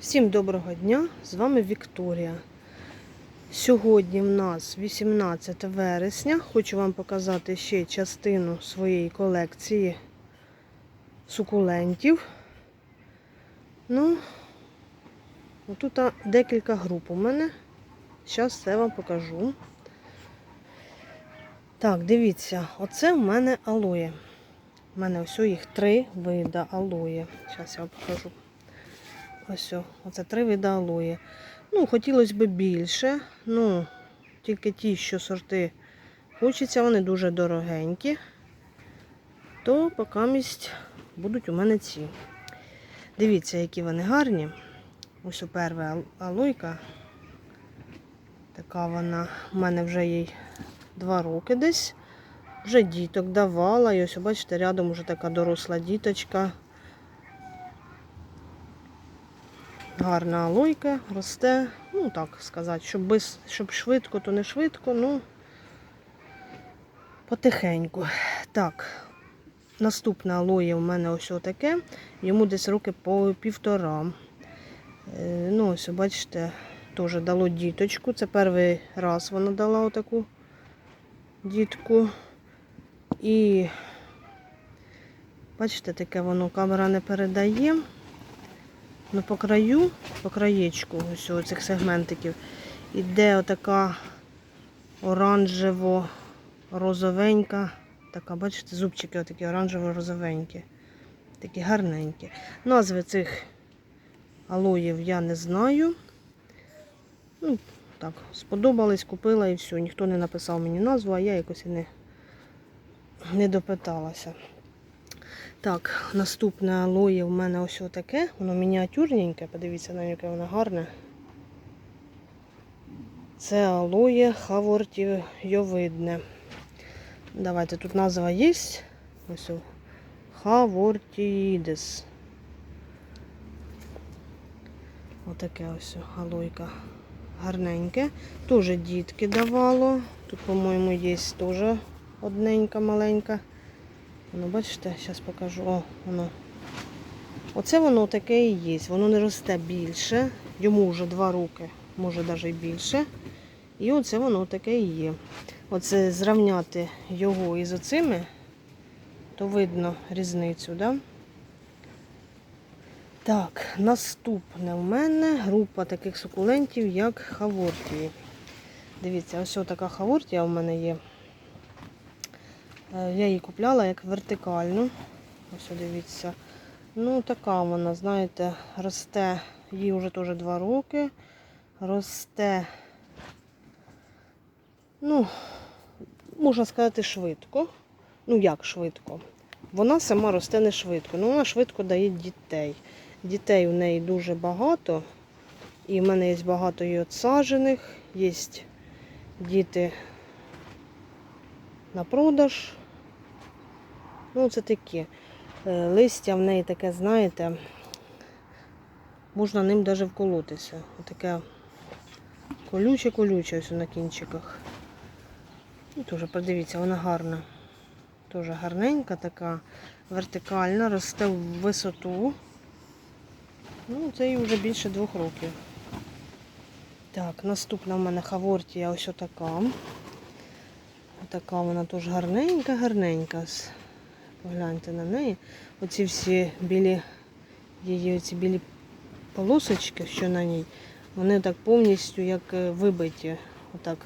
Всім доброго дня! З вами Вікторія. Сьогодні в нас 18 вересня. Хочу вам показати ще частину своєї колекції сукулентів. Ну, тут декілька груп у мене. Зараз все вам покажу. Так, дивіться, оце в мене алоє. У мене ось їх три вида алоє. Зараз я вам покажу. Ось, оце три види алої. Ну, хотілося б більше. Ну, тільки ті, що сорти хочеться, вони дуже дорогенькі. То поки місць будуть у мене ці. Дивіться, які вони гарні. Ось у перша алойка. Така вона, у мене вже їй два роки десь. Вже діток давала. І ось, бачите, рядом вже така доросла діточка. Гарна алойка, росте, ну так сказати, щоб без, щоб швидко, то не швидко, ну потихеньку. Так, наступне алоє у мене ось таке. Йому десь роки по півтора. Е, ну, ось, бачите, теж дало діточку. Це перший раз вона дала отаку дітку. І бачите, таке воно камера не передає. Ну, по краю, по краєчку ось цих сегментиків іде отака оранжево-розовенька. Така, бачите, зубчики отакі оранжево-розовенькі. Такі гарненькі. Назви цих алоїв я не знаю. Ну, так, сподобались, купила і все. Ніхто не написав мені назву, а я якось і не, не допиталася. Так, наступне алоє в мене ось таке. Воно мініатюрненьке, подивіться на яке воно гарне. Це алоє хавортійовидне. Давайте тут назва є. Ось Хавортіїдес. Отаке ось алойка. Гарненьке. Теж дітки давало. Тут, по-моєму, є теж одненька маленька. Воно, бачите, зараз покажу. О, воно. Оце воно таке і є. Воно не росте більше. Йому вже два роки, може навіть більше. І оце воно таке і є. Оце зрівняти його із оцими, то видно різницю, да? Так, наступне в мене група таких сукулентів, як хавортії. Дивіться, ось така хавортія у мене є. Е, Я її купляла як вертикальну. Ось дивіться. Ну, така вона, знаєте, росте, їй вже теж 2 роки. Росте, ну, можна сказати, швидко. Ну, як швидко? Вона сама росте не швидко, але вона швидко дає дітей. Дітей у неї дуже багато. І в мене є багато її отсаджених, є діти на продаж. Ну, це таке. Листя в неї таке, знаєте, можна ним навіть вколотися. Таке колюче-колюче ось на кінчиках. І теж подивіться, вона гарна. Теж гарненька, така вертикальна, росте в висоту. Ну, це їй вже більше двох років. Так, наступна в мене хавортія ось така. Така вона теж гарненька, гарненька. Погляньте на неї. Оці всі білі її оці білі полосочки, що на ній, вони так повністю як вибиті. Отак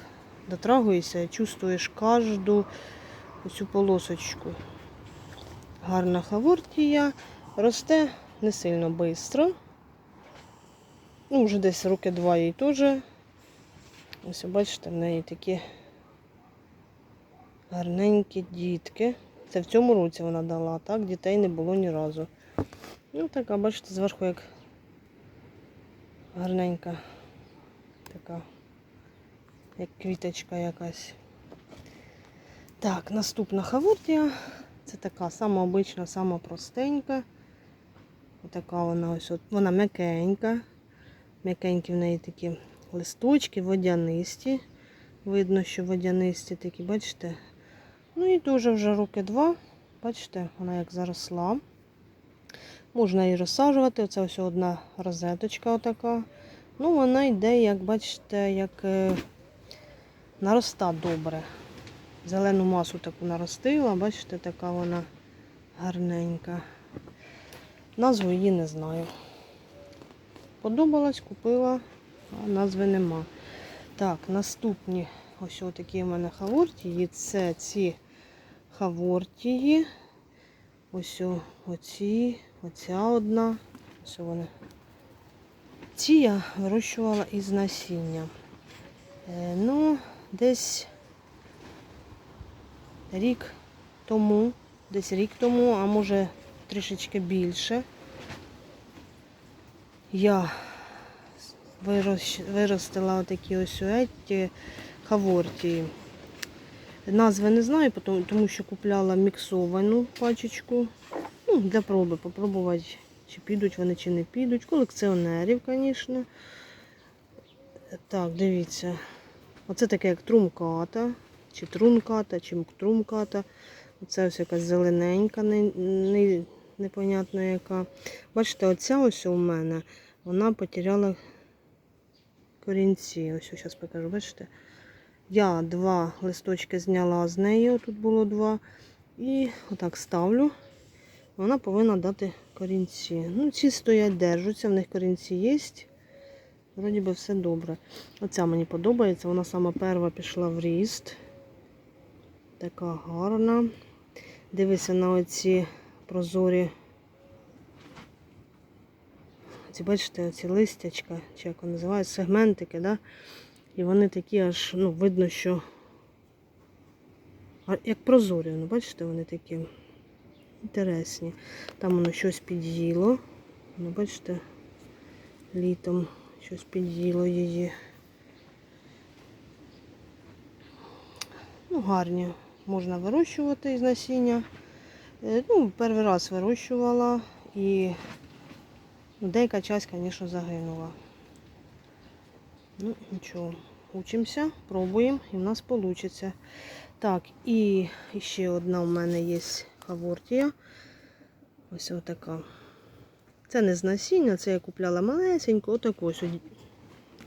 дотрагуєшся, чувствуєш кожну оцю полосочку. Гарна хавортія. Росте не сильно швидко. Ну, вже десь роки два їй теж. Ось бачите, в неї такі гарненькі дітки. Це в цьому році вона дала, так? Дітей не було ні разу. Ну, така, бачите, зверху як гарненька така, як квіточка якась. Так, наступна хавортія. Це така сама обична, сама простенька. Отака вона ось от, вона м'якенька. М'якенькі в неї такі листочки, водянисті. Видно, що водянисті такі, бачите? Ну і дуже вже роки два. Бачите, вона як заросла. Можна і розсаджувати. Оце ось одна розеточка отака. Ну, вона йде, як бачите, як е, нароста добре. Зелену масу таку наростила, бачите, така вона гарненька. Назву її не знаю. Подобалась, купила, а назви нема. Так, наступні ось такі в мене хавортії. Це ці хавортії. Ось оці, оця одна. Ось вони. Ці я вирощувала із насіння. Е, ну, десь рік тому, десь рік тому, а може трішечки більше. Я виростила отакі ось уетті хавортії. Назви не знаю, тому- що купляла міксовану пачечку. Ну, для проби попробувати, чи підуть вони, чи не підуть. Колекціонерів, звісно. Так, дивіться. Оце таке як трумката, чи трунката, чи трумката. Оце ось якась зелененька, не, не, непонятно яка. Бачите, оця ось у мене, вона потеряла корінці. Ось зараз покажу, бачите? Я два листочки зняла з неї, тут було два. І отак ставлю. Вона повинна дати корінці. Ну, ці стоять, держаться, в них корінці є. Вроді би все добре. Оця мені подобається, вона сама перша пішла в ріст. Така гарна. Дивися на оці прозорі. Ці, бачите, оці листячка, чи як вони називають, сегментики, да? І вони такі аж, ну, видно, що як прозорі, ну, бачите, вони такі інтересні. Там воно щось під'їло. Ну, бачите, літом щось під'їло її. Ну, гарні. Можна вирощувати із насіння. Е, Ну, перший раз вирощувала і ну, деяка часть, звісно, загинула. Ну, нічого, учимося, пробуємо і в нас вийде. Так, і ще одна у мене є хавортія. Ось отака. Це не з насіння, це я купляла малесеньку, отаку ось ді-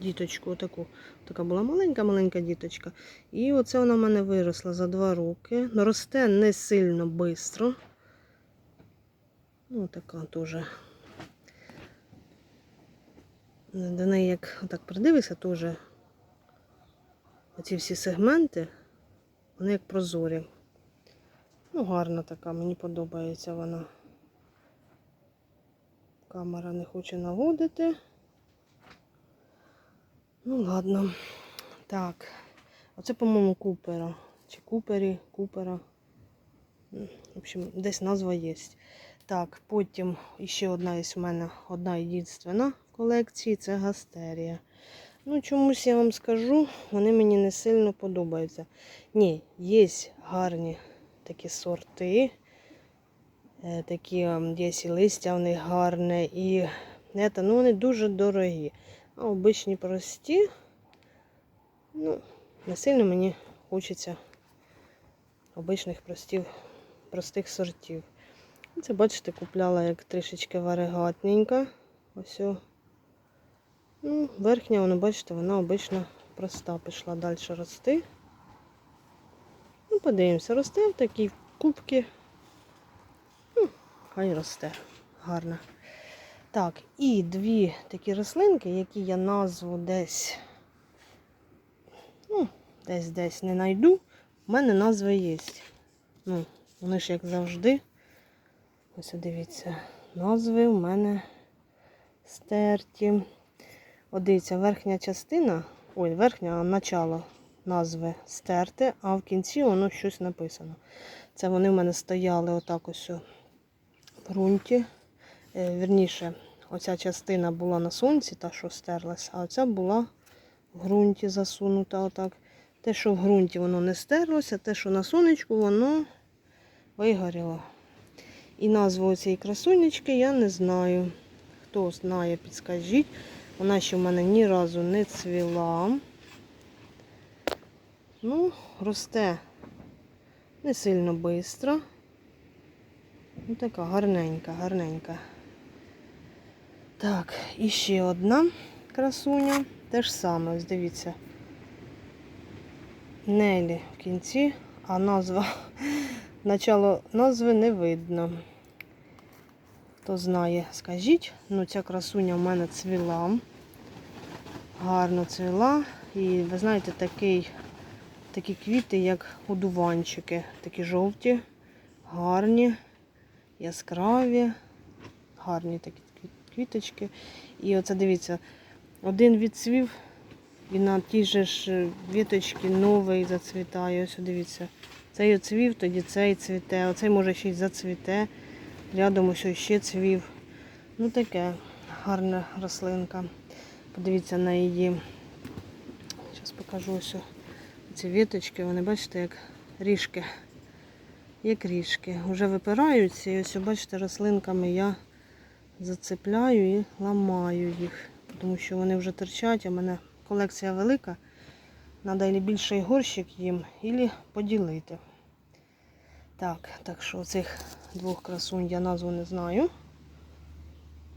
діточку, отаку. Така була маленька-маленька діточка. І оце вона в мене виросла за два роки. Ну, Росте не сильно швидко. Ну, така теж. До неї, як так придивишся, теж оці всі сегменти, вони як прозорі. Ну, гарна така, мені подобається вона. Камера не хоче наводити. Ну, ладно. Так. Оце, по-моєму, купера. Чи купері, купера. В общем, десь назва є. Так, потім ще одна є в мене, одна єдинственна колекції це гастерія. Ну, чомусь я вам скажу, вони мені не сильно подобаються. Ні, є гарні такі сорти. Е, Такі ем, є листя в них гарне, і это, ну, вони дуже дорогі. А обичні прості, ну, не сильно мені хочеться обичних простів, простих сортів. Це, бачите, купляла як трішечки варигатненька. Ось. Ну, верхня, вона, бачите, вона обично проста пішла далі рости. Ну, подивимося, росте в такій кубці. Ну, хай росте. Гарно. Так, і дві такі рослинки, які я назву десь, ну, десь десь не знайду. У мене назви є. Ну, вони ж як завжди. Ось дивіться, назви у мене стерті. От дивіться, верхня частина, ой, верхня, начало назви стерте, а в кінці воно щось написано. Це вони в мене стояли отак ось у ґрунті. Е, Вірніше, оця частина була на сонці, та що стерлась, а оця була в ґрунті засунута отак. Те, що в ґрунті воно не стерлося, те, що на сонечку, воно вигоріло. І назву цієї красунечки я не знаю. Хто знає, підскажіть. Вона ще в мене ні разу не цвіла. Ну, росте не сильно швидко. Ну така гарненька, гарненька. Так, і ще одна красуня. Те ж саме, ось дивіться. Нелі в кінці, а назва, начало назви не видно. Хто знає, скажіть. Ну, ця красуня в мене цвіла. Гарно цвіла. І ви знаєте, такий, такі квіти, як одуванчики. Такі жовті, гарні, яскраві, гарні такі квіточки. І оце дивіться, один відцвів, і на тій же ж віточці новий зацвітає. Ось дивіться. Цей оцвів, тоді цей цвіте, оцей може ще й зацвіте. Рядом ось ще цвів. Ну таке гарна рослинка. Подивіться на її. Зараз покажу ось ці віточки, вони бачите, як ріжки. Як ріжки. Вже випираються і ось бачите, рослинками я зацепляю і ламаю їх. Тому що вони вже торчать, в мене колекція велика. Треба більший горщик їм, або поділити. Так, так що цих двох красунь я назву не знаю.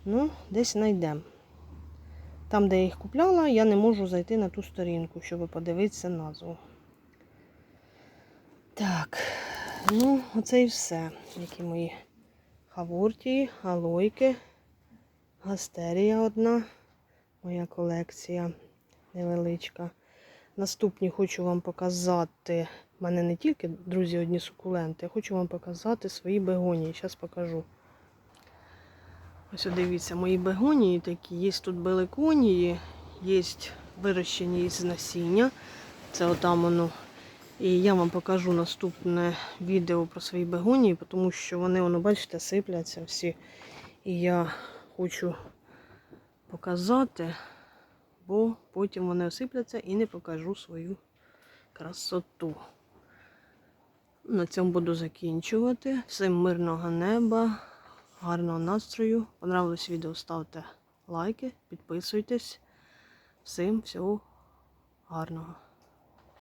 Ну, десь знайдемо. Там, де я їх купляла, я не можу зайти на ту сторінку, щоб подивитися назву. Так, ну, оце і все. Які мої хавуртії, алойки, гастерія одна. Моя колекція невеличка. Наступні хочу вам показати. У мене не тільки, друзі, одні сукуленти. Я хочу вам показати свої бегонії. Зараз покажу. Ось дивіться, мої бегонії такі. Є тут беликонії, є вирощені із насіння. Це отам воно. І я вам покажу наступне відео про свої бегонії, тому що вони, воно, бачите, сипляться всі. І я хочу показати, бо потім вони осипляться і не покажу свою красоту. На цьому буду закінчувати. Всім мирного неба, гарного настрою. Понравилось відео, ставте лайки, підписуйтесь. Всім всього гарного.